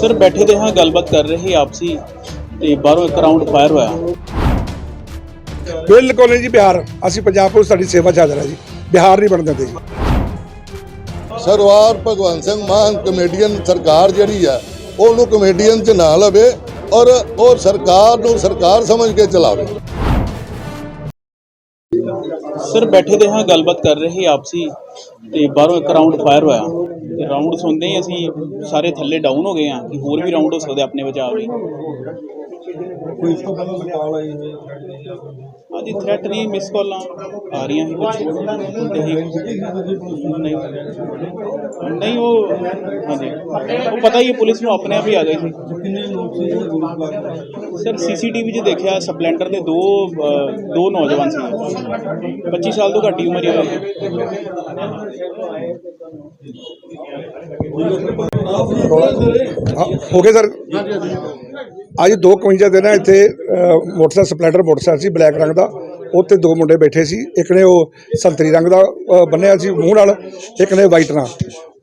Sir ਬੈਠੇ ਦੇ ਹਾਂ ਗੱਲਬਾਤ ਕਰ ਰਹੇ ਆਪਸੀ ਤੇ ਬਾਹਰੋਂ ਇੱਕ ਰਾਉਂਡ ਫਾਇਰ ਹੋਇਆ। ਬਿਲਕੁਲ ਨਹੀਂ ਜੀ ਬਿਹਾਰ। ਅਸੀਂ ਪੰਜਾਬ ਪੁਲਿਸ ਤੁਹਾਡੀ ਸੇਵਾ 'ਚ ਹਾਜ਼ਰ ਹਾਂ ਜੀ। ਬਿਹਾਰ ਨਹੀਂ ਬਣ ਦਿੰਦੇ ਜੀ। ਸਰਵਾਰ ਭਗਵੰਤ ਸਿੰਘ ਮਾਨ ਕਮੇਡੀਅਨ ਸਰਕਾਰ ਜਿਹੜੀ ਆ ਉਹਨੂੰ ਕਮੇਡੀਅਨ ਚ ਨਾ ਲਵੇ ਔਰ ਉਹ ਸਰਕਾਰ ਨੂੰ ਸਰਕਾਰ ਸਮਝ ਕੇ ਚਲਾਵੇ। ਸਰ ਬੈਠੇ ਦੇ ਹਾਂ ਗੱਲਬਾਤ ਕਰ ਰਹੇ ਆਪਸੀ ਤੇ ਬਾਹਰੋਂ ਇੱਕ ਰਾਉਂਡ ਫਾਇਰ ਹੋਇਆ। ਤੇ ਰਾਉਂਡ ਸੁਣਦੇ ਹੀ ਅਸੀਂ ਸਾਰੇ ਥੱਲੇ ਡਾਊਨ ਹੋ ਗਏ ਆ ਕਿ ਹੋਰ ਵੀ ਰਾਉਂਡ ਹੋ ਸਕਦੇ ਆਪਣੇ ਬਚਾਅ ਲਈ। ਕੋਈ ਇਸ ਤੋਂ ਪਹਿਲਾਂ ਕਾਲ ਆਈ ਹੋਈ ਹਾਂਜੀ ਥ੍ਰੈਟ ਨਹੀਂ ਮਿਸ ਕਾਲਾਂ ਆ ਰਹੀਆਂ ਸੀ ਕੁਝ ਨਹੀਂ ਨਹੀਂ ਉਹ ਹਾਂਜੀ ਉਹ ਪਤਾ ਹੀ ਹੈ ਪੁਲਿਸ ਨੂੰ ਆਪਣੇ ਆਪ ਹੀ ਆ ਗਈ ਸੀ ਕਿੰਨੇ ਲੋਕ ਸੀ ਜਿਹੜੇ ਗੋਲੀ ਚਲਾ ਕੇ ਸਰ ਸੀਸੀਟੀਵੀ 'ਚ ਦੇਖਿਆ ਸਪਲੈਂਡਰ ਦੇ ਦੋ ਅ, ਦੋ ਨੌਜਵਾਨ ਸੀ 25 ਸਾਲ ਤੋਂ ਘੱਟ ਹੀ ਉਮਰ ਹੀ ਹੋਈ ਹਾਂ, ਹੋ ਗਏ ਸਰ ਅੱਜ 2:51 ਦੇ ਨਾ ਇੱਥੇ ਮੋਟਰਸਾਈਕਲ ਸਪਲੈਂਡਰ ਮੋਟਰਸਾਈਕਲ ਸੀ ਬਲੈਕ ਰੰਗ ਦਾ। ਉੱਤੇ ਦੋ ਮੁੰਡੇ ਬੈਠੇ ਸੀ ਇੱਕ ਨੇ ਉਹ ਸੰਤਰੀ ਰੰਗ ਦਾ ਅ, ਬੰਨਿਆ ਸੀ ਮੂੰਹ ਨਾਲ ਇੱਕ ਨੇ ਵਾਈਟ ਨਾਲ।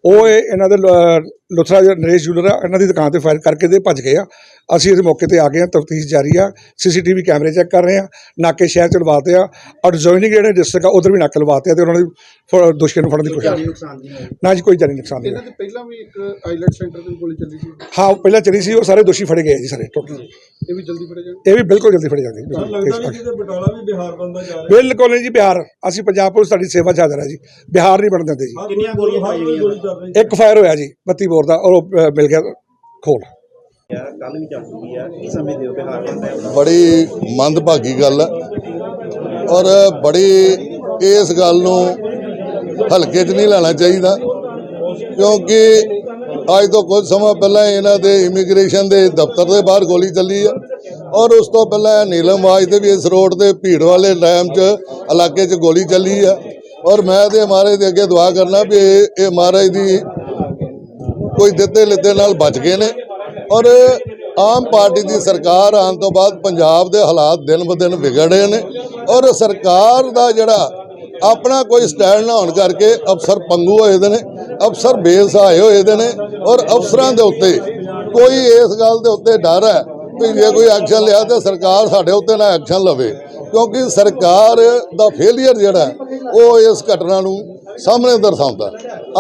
ਉਹ ਇਹਨਾਂ ਦੇ ਲੁਥਰਾ ਜਿਹੜਾ ਨਰੇਸ਼ ਜੂਲਰ ਆ ਇਹਨਾਂ ਦੀ ਦੁਕਾਨ ਤੇ ਫਾਇਰ ਕਰਕੇ ਦੇ ਭੱਜ ਗਏ ਆ। ਅਸੀਂ ਇਸ ਮੌਕੇ ਤੇ ਆ ਗਏ ਆ ਤਫਤੀਸ਼ ਜਾਰੀ ਆ। ਸੀਸੀਟੀਵੀ ਕੈਮਰੇ ਚੈੱਕ ਕਰ ਰਹੇ ਆ ਨਾਕੇ ਸ਼ਹਿਰ ਚ ਲਵਾਤੇ ਆ ਔਰ ਜਿਹੜੇ ਡਿਸਟ੍ਰਿਕਟ ਆ ਉਧਰ ਵੀ ਨਾਕੇ ਲਵਾਤੇ ਆ ਤੇ ਉਹਨਾਂ ਦੀ ਨੂੰ ਫੜਨ ਦੀ ਕੋਸ਼ਿਸ਼ ਨਾ ਜੀ ਕੋਈ ਜਾਨੀ ਨੁਕਸਾਨ ਨਹੀਂ ਇਹਨਾਂ। ਦੇ ਪਹਿਲਾਂ ਵੀ ਇੱਕ ਆਈਲੈਟ ਸੈਂਟਰ ਤੇ ਗੋਲੀ ਚੱਲੀ ਸੀ। ਹਾਂ ਉਹ ਪਹਿਲਾਂ ਚਲੀ ਸੀ ਉਹ ਸਾਰੇ ਦੋਸ਼ੀ ਫੜੇ ਗਏ ਜੀ ਸਾਰੇ ਟੋਟਲ ਇਹ ਵੀ ਜਲਦੀ ਫੜੇ ਜਾਣ ਇਹ ਵੀ ਬਿਲਕੁਲ ਜਲਦੀ ਫੜੇ ਜਾਣਗੇ ਲੱਗਦਾ ਨਹੀਂ ਬਟਾਲਾ ਵੀ ਬਿਹਾਰ ਬੰਦਾ ਜਾ ਰਿਹਾ। ਬਿਲਕੁਲ ਨਹੀਂ ਜੀ ਬਿਹਾਰ। ਅਸੀਂ ਪੰਜਾਬ ਪੁਲਿਸ ਤੁਹਾਡੀ ਸੇਵਾ 'ਚ ਹਾਜ਼ਰ ਹਾਂ ਜੀ ਬਿਹਾਰ ਨਹੀਂ ਬਣ ਦਿੰਦੇ ਜੀ। ਕਿੰਨੀਆਂ ਗੋਲੀਆਂ ਇੱਕ ਫਾਇਰ ਹੋਇਆ ਜੀ 32 ਬੋਰ ਦਾ ਉਹ ਮਿਲ ਗਿਆ ਖੋਲ। ਕੱਲ ਵੀ ਚੱਲ ਚੁੱਕੀ ਆ। ਕੀ ਸਮੇਂ ਦਿਓ ਬਿਹਾਰ ਦੇ ਬੜੀ ਮੰਦਭਾਗੀ ਗੱਲ ਹੈ ਔਰ ਬੜੀ ਇਸ ਗੱਲ ਨੂੰ ਹਲਕੇ 'ਚ ਨਹੀਂ ਲੈਣਾ ਚਾਹੀਦਾ। ਕਿਉਂਕਿ ਅੱਜ ਤੋਂ ਕੁਝ ਸਮਾਂ ਪਹਿਲਾਂ ਇਹਨਾਂ ਦੇ ਇਮੀਗ੍ਰੇਸ਼ਨ ਦੇ ਦਫ਼ਤਰ ਦੇ ਬਾਹਰ ਗੋਲੀ ਚੱਲੀ ਆ। ਔਰ ਉਸ ਤੋਂ ਪਹਿਲਾਂ ਨੀਲਮ ਵਾਜ ਤੇ ਵੀ ਇਸ ਰੋਡ ਤੇ ਭੀੜ ਵਾਲੇ ਟਾਈਮ 'ਚ ਇਲਾਕੇ 'ਚ ਗੋਲੀ ਚੱਲੀ ਆ। ਔਰ ਮੈਂ ਤੇ ਮਹਾਰਾਜ ਦੇ ਅੱਗੇ ਦੁਆ ਕਰਨਾ ਵੀ ਇਹ ਇਹ ਮਹਾਰਾਜ ਦੀ ਕੋਈ ਦਿੱਤੇ ਲਿੱਤੇ ਨਾਲ ਬਚ ਗਏ ਨੇ। ਔਰ ਆਮ ਪਾਰਟੀ ਦੀ ਸਰਕਾਰ ਆਉਣ ਤੋਂ ਬਾਅਦ ਪੰਜਾਬ ਦੇ ਹਾਲਾਤ ਦਿਨ ਬ ਦਿਨ ਵਿਗੜ ਰਹੇ ਨੇ। ਔਰ ਸਰਕਾਰ ਦਾ ਜਿਹੜਾ ਆਪਣਾ ਕੋਈ ਸਟੈਂਡ ਨਾ ਹੋਣ ਕਰਕੇ ਅਫਸਰ ਪੰਗੂ ਹੋਏ ਦੇ ਨੇ, ਅਫਸਰ ਬੇਸਹਾਏ ਹੋਏ ਦੇ ਨੇ ਔਰ ਅਫਸਰਾਂ ਦੇ ਉੱਤੇ ਕੋਈ ਇਸ ਗੱਲ ਦੇ ਉੱਤੇ ਡਰ ਹੈ ਵੀ ਜੇ ਕੋਈ ਐਕਸ਼ਨ ਲਿਆ ਤਾਂ ਸਰਕਾਰ ਸਾਡੇ ਉੱਤੇ ਨਾ ਐਕਸ਼ਨ ਲਵੇ। ਕਿਉਂਕਿ ਸਰਕਾਰ ਦਾ ਫੇਲਿਅਰ ਜਿਹੜਾ ਉਹ ਇਸ ਘਟਨਾ ਨੂੰ ਸਾਹਮਣੇ ਦਰਸਾਉਂਦਾ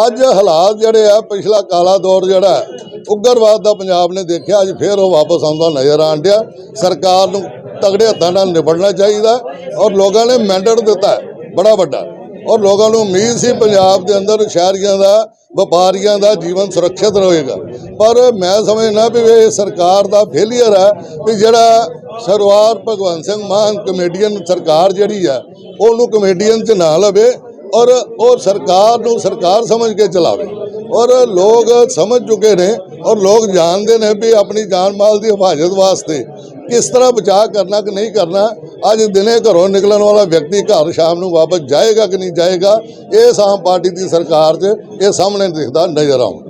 ਅੱਜ ਹਾਲਾਤ ਜਿਹੜੇ ਆ ਪਿਛਲਾ ਕਾਲਾ ਦੌਰ ਜਿਹੜਾ ਹੈ, ਉਗਰਵਾਦ ਦਾ ਪੰਜਾਬ ਨੇ ਦੇਖਿਆ ਅੱਜ ਫੇਰ ਉਹ ਵਾਪਸ ਆਉਂਦਾ ਨਜ਼ਰ ਆਣ ਡਿਆ। ਸਰਕਾਰ ਨੂੰ ਤਗੜੇ ਹੱਥਾਂ ਨਾਲ ਨਿਬੜਨਾ ਚਾਹੀਦਾ ਔਰ ਲੋਕਾਂ ਨੇ ਮੈਂਡੇਟ ਦਿੱਤਾ ਬੜਾ ਵੱਡਾ। ਔਰ ਲੋਕਾਂ ਨੂੰ ਉਮੀਦ ਸੀ ਪੰਜਾਬ ਦੇ ਅੰਦਰ ਸ਼ਹਿਰੀਆਂ ਦਾ ਵਪਾਰੀਆਂ ਦਾ ਜੀਵਨ ਸੁਰੱਖਿਅਤ ਰਹੇਗਾ। ਪਰ ਮੈਂ ਸਮਝਣਾ ਵੀ ਇਹ ਸਰਕਾਰ ਦਾ ਫੇਲੀਅਰ ਹੈ ਵੀ ਜਿਹੜਾ ਸਰਵਾਰ ਭਗਵੰਤ ਸਿੰਘ ਮਾਨ ਕਮੇਡੀਅਨ ਸਰਕਾਰ ਜਿਹੜੀ ਆ ਉਹਨੂੰ ਕਮੇਡੀਅਨ ਚ ਨਾ ਲਵੇ ਔਰ ਉਹ ਸਰਕਾਰ ਨੂੰ ਸਰਕਾਰ ਸਮਝ ਕੇ ਚਲਾਵੇ। ਔਰ ਲੋਕ ਸਮਝ ਚੁੱਕੇ ਨੇ ਔਰ ਲੋਕ ਜਾਣਦੇ ਨੇ ਵੀ ਆਪਣੀ ਜਾਨ ਮਾਲ ਦੀ ਹਿਫਾਜ਼ਤ ਵਾਸਤੇ ਕਿਸ ਤਰ੍ਹਾਂ ਬਚਾਅ ਕਰਨਾ ਕਿ ਨਹੀਂ ਕਰਨਾ। ਅੱਜ ਦਿਨੇ ਘਰੋਂ ਨਿਕਲਣ ਵਾਲਾ ਵਿਅਕਤੀ ਘਰ ਸ਼ਾਮ ਨੂੰ ਵਾਪਸ ਜਾਏਗਾ ਕਿ ਨਹੀਂ ਜਾਏਗਾ, ਇਹ ਆਮ ਪਾਰਟੀ ਦੀ ਸਰਕਾਰ 'ਚ ਇਹ ਸਾਹਮਣੇ ਦਿਖਦਾ ਨਜ਼ਰ ਆਉਂਦਾ।